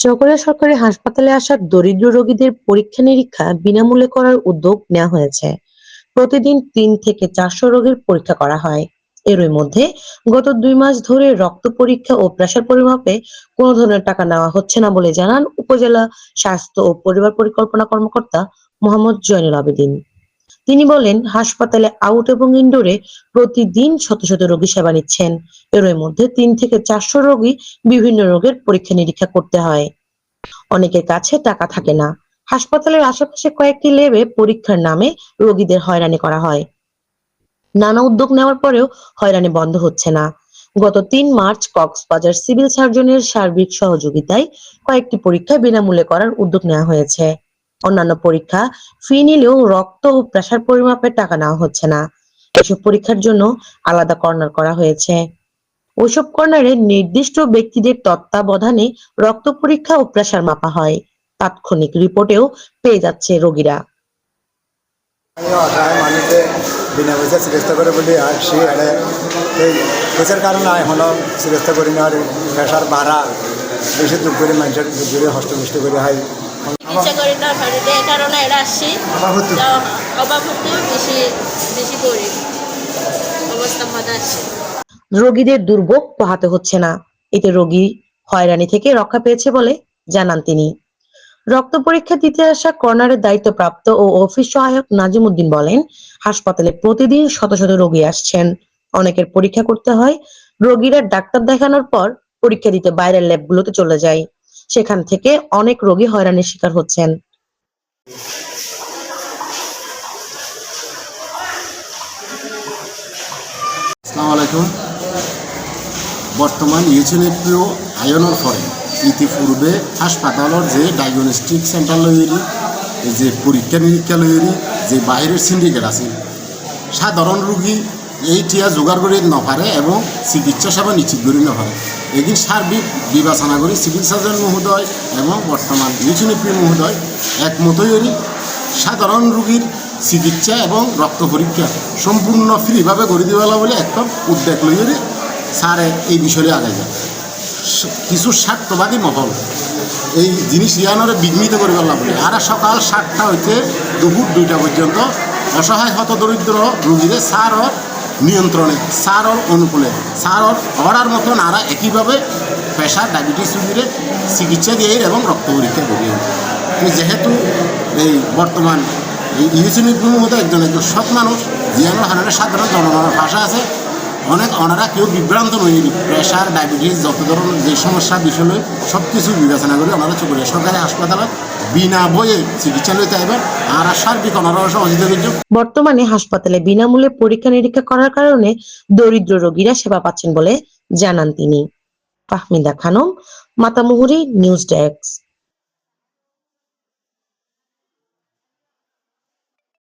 চকরিয়া সরকারি হাসপাতালে আসা দরিদ্র রোগীদের পরীক্ষা নিরীক্ষা বিনামূল্যে করার উদ্যোগ নেওয়া হয়েছে। প্রতিদিন তিন থেকে চারশো রোগীর পরীক্ষা করা হয়। এরই মধ্যে গত দুই মাস ধরে রক্ত পরীক্ষা ও প্রেসার পরিমাপে কোনো ধরনের টাকা নেওয়া হচ্ছে না বলে জানান উপজেলা স্বাস্থ্য ও পরিবার পরিকল্পনা কর্মকর্তা মোহাম্মদ জয়নুল আবেদিন। তিনি বলেন, হাসপাতালে আউট এবং ইনডোরে প্রতিদিন শত শত রোগী সেবা নিচ্ছেন। এরই মধ্যে তিন থেকে চারশো রোগী বিভিন্ন রোগের পরীক্ষা নিরীক্ষা করতে হয়। অনেকের কাছে টাকা থাকে না। হাসপাতালের আশেপাশে কয়েকটি ল্যাবে পরীক্ষার নামে রোগীদের হয়রানি করা হয়। নানা উদ্যোগ নেওয়ার পরেও হয়রানি বন্ধ হচ্ছে না। গত তিন মার্চ কক্সবাজার সিভিল সার্জনের সার্বিক সহযোগিতায় কয়েকটি পরীক্ষা বিনামূল্যে করার উদ্যোগ নেওয়া হয়েছে। অন্যান্য পরীক্ষা ফি নিলেও রক্ত ও প্রেসার পরিমাপের টাকা নেওয়া হচ্ছে না। এসব পরীক্ষার জন্য আলাদা কর্নার করা হয়েছে। ওইসব কর্নারে নির্দিষ্ট ব্যক্তিদের তত্ত্বাবধানে রক্ত পরীক্ষা ও প্রেসার মাপা হয়। তাৎক্ষণিক রিপোর্টেও পেয়ে যাচ্ছে রোগীরা। বিনা পয়সা চিকিৎসা করে বলি আসছি এড়ে এই পয়সার কারণে এখনও চিকিৎসা করি না, আর প্রেশার বাড়া বেশি মানুষের করে হয়। চিকিৎসা করি না ভারতে এই কারণে এরা আসছি অভাব হতো। তো অভাব হতো বেশি বেশি গরিব অবস্থা মধ্যে আসছে রোগীদের দুর্ভোগ পোহাতে হচ্ছে না। এতে রোগী হয়রানি থেকে রক্ষা পেয়েছে বলে জানান তিনি। রক্ত পরীক্ষা দিতে আসা কর্নারের দায়িত্বপ্রাপ্ত ও অফিস সহায়ক নাজিম উদ্দিন বলেন হাসপাতালে প্রতিদিন শত শত রোগী আসছেন। অনেকের পরীক্ষা করতে হয়। রোগীরা ডাক্তার দেখানোর পর পরীক্ষা দিতে বাইরের ল্যাবগুলোতে চলে যায়। সেখান থেকে অনেক রোগী হয়রানির শিকার হচ্ছেন। বর্তমান ইউচেনেপ্রিয় আয়নৰ ফৰে ইতিপূৰ্বে হাস্পাতালৰ যে ডায়াগনষ্টিক চেণ্টাৰ লৈ এৰি যে পৰীক্ষা নিৰীক্ষা লৈ যে বাহিৰৰ সিন্ডিকেট আছিল সাধারণ রোগী এইটিয়া জোগাড় করে নপারে এবং চিকিৎসা সেবা নিশ্চিত করে নপারে এদিন সার্বিক বিবেচনা করে সিভিল সার্জন মহোদয় এবং বর্তমান ইউচেনেপ্রিয় মহোদয় একমতই সাধারণ রুগীর চিকিৎসা এবং রক্ত পরীক্ষা সম্পূর্ণ ফ্রিভাবে করে দেওয়া বলে একটা উদ্যোগ লইয়ে স্যারে, এই বিষয়ে আগে যায় কিছু স্বার্থবাদী মহল এই জিনিস ইয়ানোরে বিঘ্নিত করে বলে। আর সকাল সাতটা হইতে দুপুর দুইটা পর্যন্ত অসহায় হত দরিদ্র রুগীরে স্যারর নিয়ন্ত্রণে। সারর অনুকূলে। সারর হওয়ার মতন আর একইভাবে প্রেশার ডায়াবেটিস রুগীরে চিকিৎসা দিয়ে এবং রক্ত পরীক্ষা করিয়ে যেহেতু এই বর্তমান এই ইউসিনিক মতো একজন একজন সৎ মানুষ জিয়ানোর হারানের সাধারণ জনগণের ভাষা আছে। অনেক ওনারা কেউ বিভ্রান্ত নয় প্রেশার, ডায়াবেটিস, যত ধরনের যে সমস্যা, বিষয় সব কিছু বিবেচনা করে ওনারা চলে সরকারি হাসপাতালে বিনা বইয়ে চিকিৎসা লইতে আর সার্বিক ওনারা সহযোগিতা করছে বর্তমানে হাসপাতালে বিনামূল্যে পরীক্ষা নিরীক্ষা করার কারণে দরিদ্র রোগীরা সেবা পাচ্ছেন বলে জানান তিনি। Fahmida Khanam, Matamuhuri, news desk.